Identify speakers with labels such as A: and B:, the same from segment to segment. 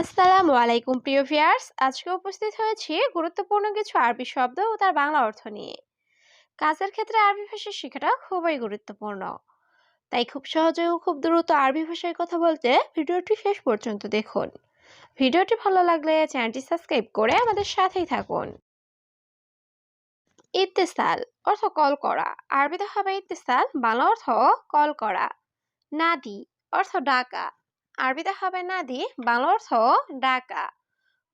A: আসসালামু আলাইকুম, প্রিয় ভিউয়ার্স। আজকে উপস্থিত হয়েছি গুরুত্বপূর্ণ কিছু আরবি শব্দ ও তার বাংলা অর্থ নিয়ে। কাজের ক্ষেত্রে আরবি ভাষা শেখাটা খুবই গুরুত্বপূর্ণ। তাই খুব সহজে ও খুব দ্রুত আরবি ভাষায় কথা বলতে ভিডিওটি শেষ পর্যন্ত দেখুন। ভিডিওটি ভালো লাগলে চ্যানেলটি সাবস্ক্রাইব করে আমাদের সাথেই থাকুন। ইত্তেসাল অর্থ কল করা। আরবিতে হবে ইত্তেসাল, বাংলা অর্থ কল করা। নাদি অর্থ ডাকা। আরবিতে হবে নাদি বাংলা অর্থ ডাকা,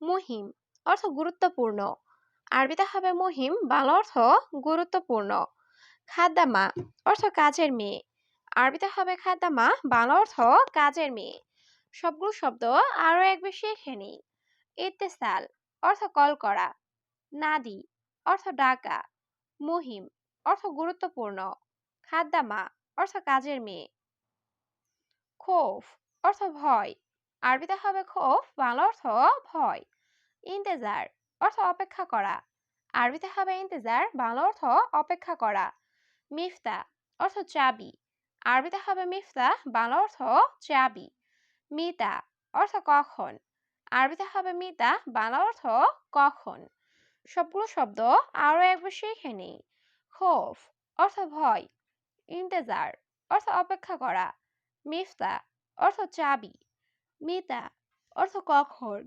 A: মুহিম, অর্থ গুরুত্বপূর্ণ। আরবিতে হবে মুহিম, বাংলা অর্থ গুরুত্বপূর্ণ। খাদ্দামা, অর্থ কাজের মেয়ে। আরবিতে হবে খাদ্দামা, বাংলা অর্থ কাজের মেয়ে। সবগুলো শব্দ আরও এক বেশি শিখে ইত্তেসাল, অর্থ কল করা। নাদি, অর্থ ডাকা। মুহিম, অর্থ গুরুত্বপূর্ণ। খাদ্দামা, অর্থ কাজের মেয়ে। খোফ অর্থ ভয়। আরবিতে হবে খোফ, বাংলা অর্থ ভয়। ইন্তেজার, অর্থ অপেক্ষা করা। আরবিতে হবে ইন্তেজার, বাংলা অর্থ অপেক্ষা করা। মিফতা, অর্থ চাবি। আরবিতে হবে মিফতা, বাংলা অর্থ চাবি। মিতা, অর্থ কখন। আরবিতে হবে মিতা, বাংলা অর্থ কখন। সবগুলো শব্দ আরও একবার শিখে নিই। খোফ, অর্থ ভয়। ইন্তেজার, অর্থ অপেক্ষা করা। মিফতা অর্থ চাবি, মিতা, অর্থ কখন?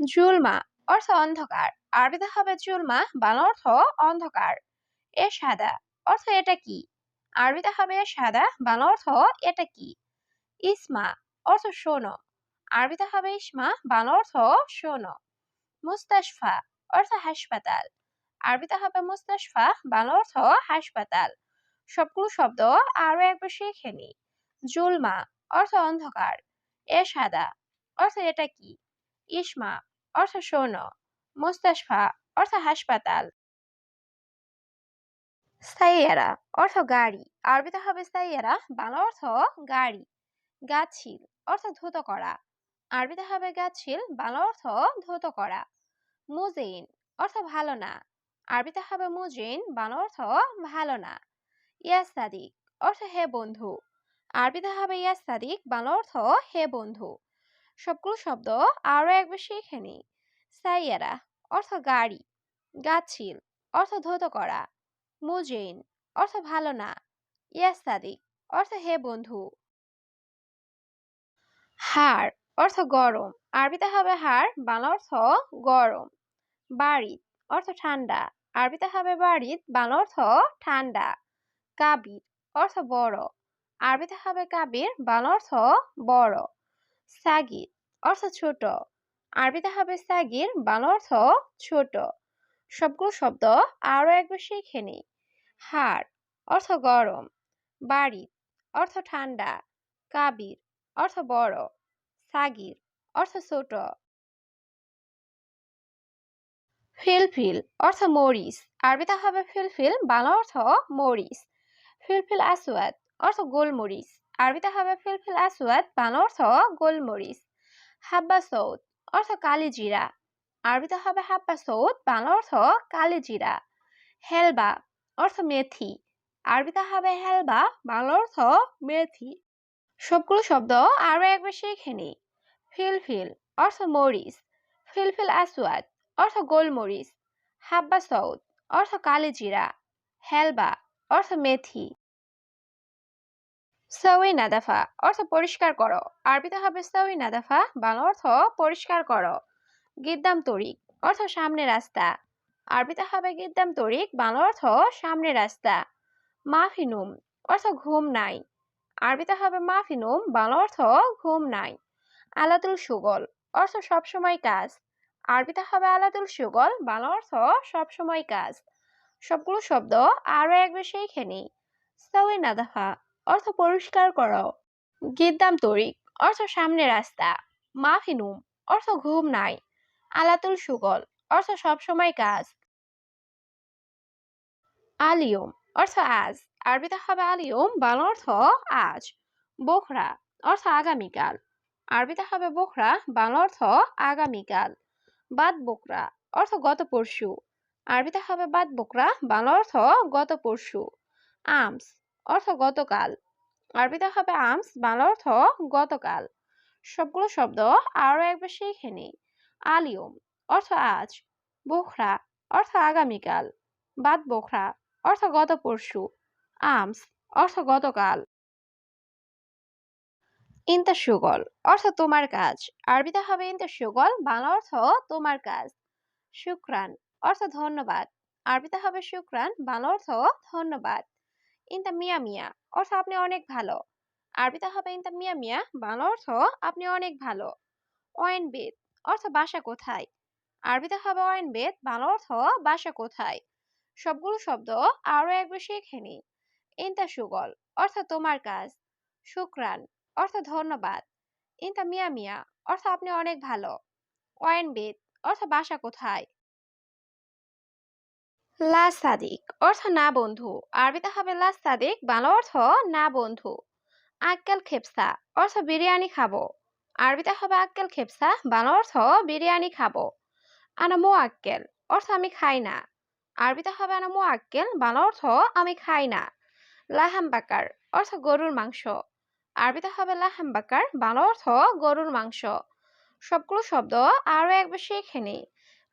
A: জুলমা, অর্থ অন্ধকার। আরবিতে হবে জুলমা, বাংলা অর্থ অন্ধকার। এ সাদা, অর্থ এটা কি? আরবিতে হবে সাদা, বাংলা অর্থ এটা কি? ইসমা, অর্থ শোনো। আরবিতে হবে ইসমা, বাংলা অর্থ শোনো। মুস্তাশফা, অর্থ হাসপাতাল। আরবিতে হবে মুস্তাশফা, বাংলা অর্থ হাসপাতাল। সবগুলো শব্দ আরও একবার শিখে নি জুলমা, অর্থ অন্ধকার। এ সাদা, অর্থ এটা কি? ইসমা, অর্থ শোনো মুস্তাশফা, অর্থ হাসপাতাল। সাইয়ারা অর্থ গাড়ি। আরবিতে হবে সাইয়ারা বাংলা অর্থ গাড়ি। গাছিল অর্থ ধুত করা। আরবিতে হবে গাছিল বাংলা অর্থ ধুত করা। মুজেইন, অর্থ ভালো না। আরবিতে হবে মুজিন বাংলা অর্থ ভালো না। ইয়াসাদিক অর্থ হে বন্ধু। আরবিতে হবে ইয়াসাদিক বাংলা অর্থ হে বন্ধু। সবগুলো শব্দ আরও একবার শিখে নিই। সাইয়ারা, অর্থ গাড়ি। গাছিল, অর্থ ধৌত করা। মুজেইন অর্থ ভালো না। ইয়াসাদিক অর্থ হে বন্ধু। হাড় অর্থ গরম। আরবিতে হবে হাড় বাংলা অর্থ গরম। বাড়িত অর্থ ঠান্ডা। আরবিতে হবে বাড়িত বাংলা অর্থ ঠান্ডা। কাবির অর্থ বড়। আরবিতে হবে কাবির, বাংলা অর্থ বড়। সাগির অর্থ ছোট। আরবিতে হবে সাগির, বাংলা অর্থ ছোট। সবগুলো শব্দ আরও একবার শিখে নিই। হাড় অর্থ গরম। বাড়ি অর্থ ঠান্ডা। কাবির অর্থ বড়। সাগির অর্থ ছোট। ফিলফিল অর্থ মরিচ। আরবিতে হবে ফিলফিল, বাংলা অর্থ মরিচ। ফিলফিল আসওয়াদ অর্থ গোলমরিচ। আরবিতে হবে ফিলফিল আসওয়াদ, বাংলা অর্থ গোলমরিচ। হাব্বা সৌদ অর্থ কালি জিরা। আরবিতে হবে হাব্বা সৌদ, বাংলা অর্থ কালি জিরা। হেলবা অর্থ মেথি। আরবিতে হবে হেলবা, বাংলা অর্থ মেথি। সবগুলো শব্দ আরও একবার শিখে নিই ফিলফিল অর্থ মরিচ। ফিলফিল আসওয়াদ অর্থ গোলমরিচ। হাব্বা সৌদ অর্থ কালি জিরা। হেলবা অর্থ মেথি সাউই নাদাফা, অর্থ পরিষ্কার করো। আরবিতে হবে সাউই নাদাফা, বাংলা অর্থ পরিষ্কার করো। গিদ্দাম তরিক, অর্থ সামনে রাস্তা। আরবিতে হবে গিদ্দাম তরিক, বাংলা অর্থ সামনে রাস্তা। মাফিনুম অর্থ ঘুম নাই। আরবিতে হবে মাফিনুম বাংলা অর্থ ঘুম নাই। আলাতুল সুগল, অর্থ সবসময় কাজ। আরবিতে হবে আলাতুল সুগল, বাংলা অর্থ সবসময় কাজ। সবগুলো শব্দ আরও একবার শিখে নিই সাউই নাদাফা অর্থ পরিষ্কার করো গিদ্দাম তরিক, অর্থ সামনে রাস্তা। মাফিনুম, অর্থ ঘুম নাই। আলাতুল সুগল, অর্থ সবসময় কাজ। আলিয়ম, অর্থ আজ। আরবিতে হবে আলিয়ম, বাংলা অর্থ আজ। বোখরা, অর্থ আগামীকাল। আরবিতে হবে বোখরা, বাংলা অর্থ আগামীকাল। বাদ বোকরা অর্থ গত পরশু। আরবিতে হবে বাদ বোকরা, বাংলা অর্থ গত পরশু, আমস, অর্থ গতকাল আরবিতে হবে আমস, বাংলা অর্থ গতকাল। সবগুলো শব্দ আরও একবার শিখে নিই। আলিয়ম, অর্থ আজ বোখরা অর্থ আগামীকাল, বাদ বোখরা অর্থ গত পরশু, আমস, অর্থ গতকাল। ইন্তা সুগল, অর্থ তোমার কাজ আরবিতে হবে ইন্তা সুগল, বাংলা অর্থ তোমার কাজ। শুক্রান অর্থ ধন্যবাদ। আরবিতে হবে শুক্রান, বাংলা অর্থ ধন্যবাদ। ইন্তা মিয়া মিয়া, অর্থ আপনি অনেক ভালো। আরবিতে হবে ইন্তা মিয়া মিয়া, বাংলা অর্থ আপনি অনেক ভালো। অয়েন বেদ অর্থ বাসা কোথায়? আরবিতে হবে অয়েন বেদ বাংলা অর্থ বাসা কোথায়? সবগুলো শব্দ আরও একবার শিখে নি ইন্তা সুগল, অর্থ তোমার কাজ। শুক্রান, অর্থ ধন্যবাদ। ইন্তা মিয়া মিয়া, অর্থ আপনি অনেক ভালো। ওয়াইন বেদ অর্থ বাসা কোথায়? লা সাদিক অর্থ না বন্ধু। আরবিতে হবে লা সাদিক, বাংলা অর্থ না বন্ধু। আক্কেল খেপসা অর্থ বিরিয়ানি খাব। আরবিতে হবে আক্কেল খেপসা, বাংলা অর্থ বিরিয়ানি খাব। আনা মো আক্কেল অর্থ আমি খাই না। আরবিতে হবে আনা মো আক্কেল বাংলা অর্থ আমি খাই না। লাহাম বাকার অর্থ গরুর মাংস। আরবিতে হবে লাহাম বাকার, বাংলা অর্থ গরুর মাংস। সবগুলো শব্দ আরও একবার শিখে নেই।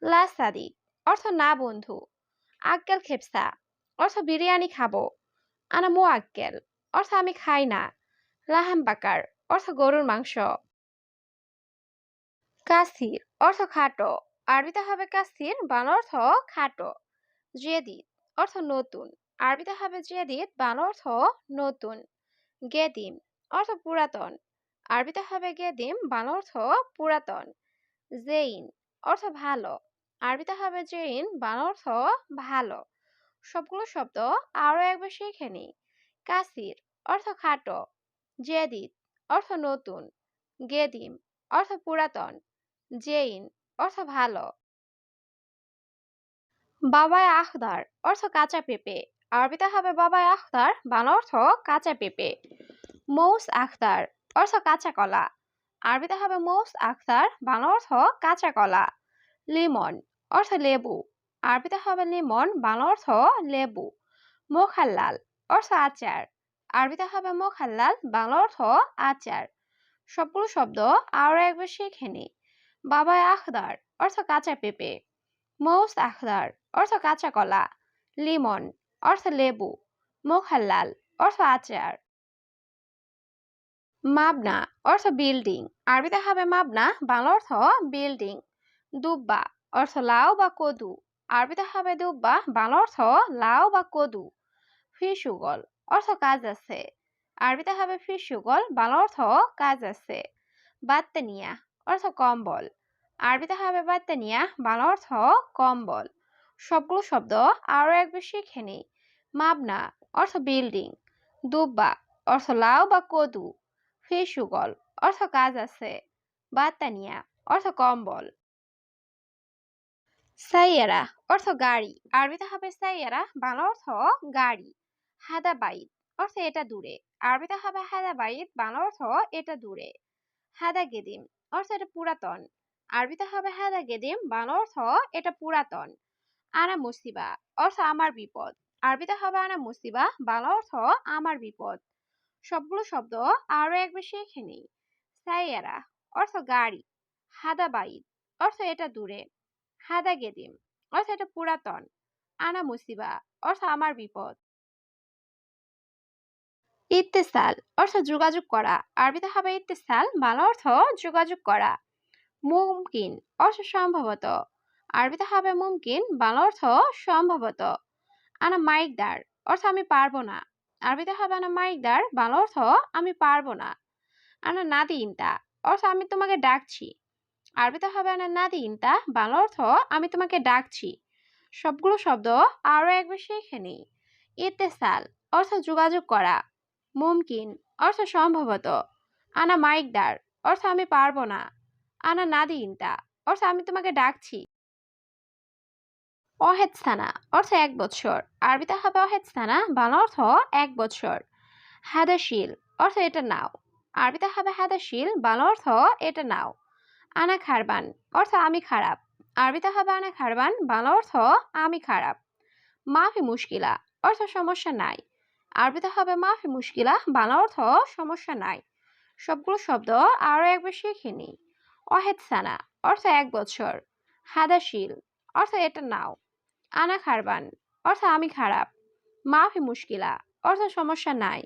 A: লা সাদিক অর্থ না বন্ধু। আক্কেল খেপসা। অর্থ বিরিয়ানি খাব। আনা মো আক্কেল। অর্থ আমি খাই না। লাহাম বাকার। অর্থ গরুর মাংস। কাসির। অর্থ খাটো। আরবিতে হবে কাসির বাংলা অর্থ খাটো। জেদিদ। অর্থ নতুন। আরবিতে হবে জেদিদ বাংলা অর্থ নতুন। গেদিম। অর্থ পুরাতন। আরবিতে হবে গেদিম বাংলা অর্থ পুরাতন। জেইন। অর্থ ভালো। আরবিতে হবে জেইন বাংলা অর্থ ভালো। সবগুলো শব্দ আরও একবার শিখে নিই। কাসির, অর্থ খাটো। জেদিদ, অর্থ নতুন। গেদিম, অর্থ পুরাতন। জেইন, অর্থ ভালো। বাবায় আখদার, অর্থ কাঁচা পেঁপে। আরবিতে হবে বাবায় আখদার বাংলা অর্থ কাঁচা পেঁপে। মৌস আখতার অর্থ কাঁচা কলা। আরবিতে হবে মৌস আখতার বাংলা অর্থ কাঁচা কলা। লিমন অর্থ লেবু। আরবিতে হবে লিমন, বাংলা অর্থ লেবু। মোখাল্লাল, অর্থ আচার। আরবিতে হবে মোখাল্লাল, বাংলা অর্থ আচার। সবগুলো শব্দ আরও একবার শিখে নি। বাবায় আখদার, অর্থ কাঁচা পেঁপে। মৌস আখদার, অর্থ কাঁচা কলা। লিমন, অর্থ লেবু। মোখাল্লাল, অর্থ আচার। মাবনা, অর্থ বিল্ডিং। আরবিতে হবে মাবনা, বাংলা অর্থ বিল্ডিং। দুব্বা অর্থ লাউ বা কদু। আরবিতে হবে দুব্বা বাংলা অর্থ লাউ বা কদু। ফিসুগল অর্থ কাজ আছে। আরবিতে হবে ফিসুগল বাংলা অর্থ কাজ আছে। বাত্তানিয়া অর্থ কম্বল। আরবিতে হবে বাত্তানিয়া, বাংলা অর্থ কম্বল। সবগুলো শব্দ আরও একবার শিখে নিই। মাবনা অর্থ বিল্ডিং। দুব্বা অর্থ লাউ বা কদু। ফেসুগল অর্থ কাজ আছে। বাতানিয়া অর্থ কম্বল। সাইয়ারা অর্থ গাড়ি। আরবিতে হবে সাইয়ারা, বাংলা অর্থ গাড়ি। হাদাবাইদ অর্থ এটা দূরে। আরবিতে হবে হাদাবাইদ, বাংলা অর্থ এটা দূরে। হাদা গেদিম অর্থ এটা পুরাতন। আরবিতে হবে হাদা গেদিম বাংলা অর্থ এটা পুরাতন। আনা মুসিবা অর্থ আমার বিপদ। আরবিতে হবে আনা মুসিবা বাংলা অর্থ আমার বিপদ। সবগুলো শব্দ আরও একবার শিখে নেই সাইয়ারা অর্থ গাড়ি। হাদা বাইদ অর্থ এটা দূরে। হাদা গেদিম অর্থ এটা পুরাতন আনা মুসিবা অর্থ আমার বিপদ। ইত্তেসাল অর্থ যোগাযোগ করা। আরবিতে হবে ইত্তেসাল, বাংলা অর্থ যোগাযোগ করা। মুমকিন, অর্থ সম্ভবত। আরবিতে হবে মুমকিন, বাংলা অর্থ সম্ভবত। আনা মাইকদার, অর্থ আমি পারব না। আরবিতে হবে আনা মাইকদার, বাংলা অর্থ আমি পারব না। আনা নাদি ইনতা অর্থ আমি তোমাকে ডাকছি। আরবিতে হবে আনা নাদি ইনতা বাংলা অর্থ আমি তোমাকে ডাকছি। সবগুলো শব্দ আরও একবার শিখে নিই। ইতেসাল অর্থ যোগাযোগ করা। মুমকিন, অর্থ সম্ভবত। আনা মাইকদার, অর্থ আমি পারব না। আনা নাদি ইনতা অর্থ আমি তোমাকে ডাকছি। অহেদস্থানা অর্থ এক বছর আরবিতে হবে অহেদস্থানা বাংলা অর্থ এক বছর হাদাশিল, অর্থ এটা নাও। আরবিতে হবে হাদাশিল, বাংলা অর্থ এটা নাও। আনা খারবান, অর্থ আমি খারাপ। আরবিতে হবে আনা খারবান, বাংলা অর্থ আমি খারাপ। মাফি মুশকিলা, অর্থ সমস্যা নাই। আরবিতে হবে মাফি মুশকিলা, বাংলা অর্থ সমস্যা নাই। সবগুলো শব্দ আরও একবার শিখে নি অহেদ সানা, অর্থ এক বছর। হাদাশিল অর্থ এটা নাও। আনা খারবান, অর্থ আমি খারাপ। মাফি মুশকিলা, অর্থ সমস্যা নাই।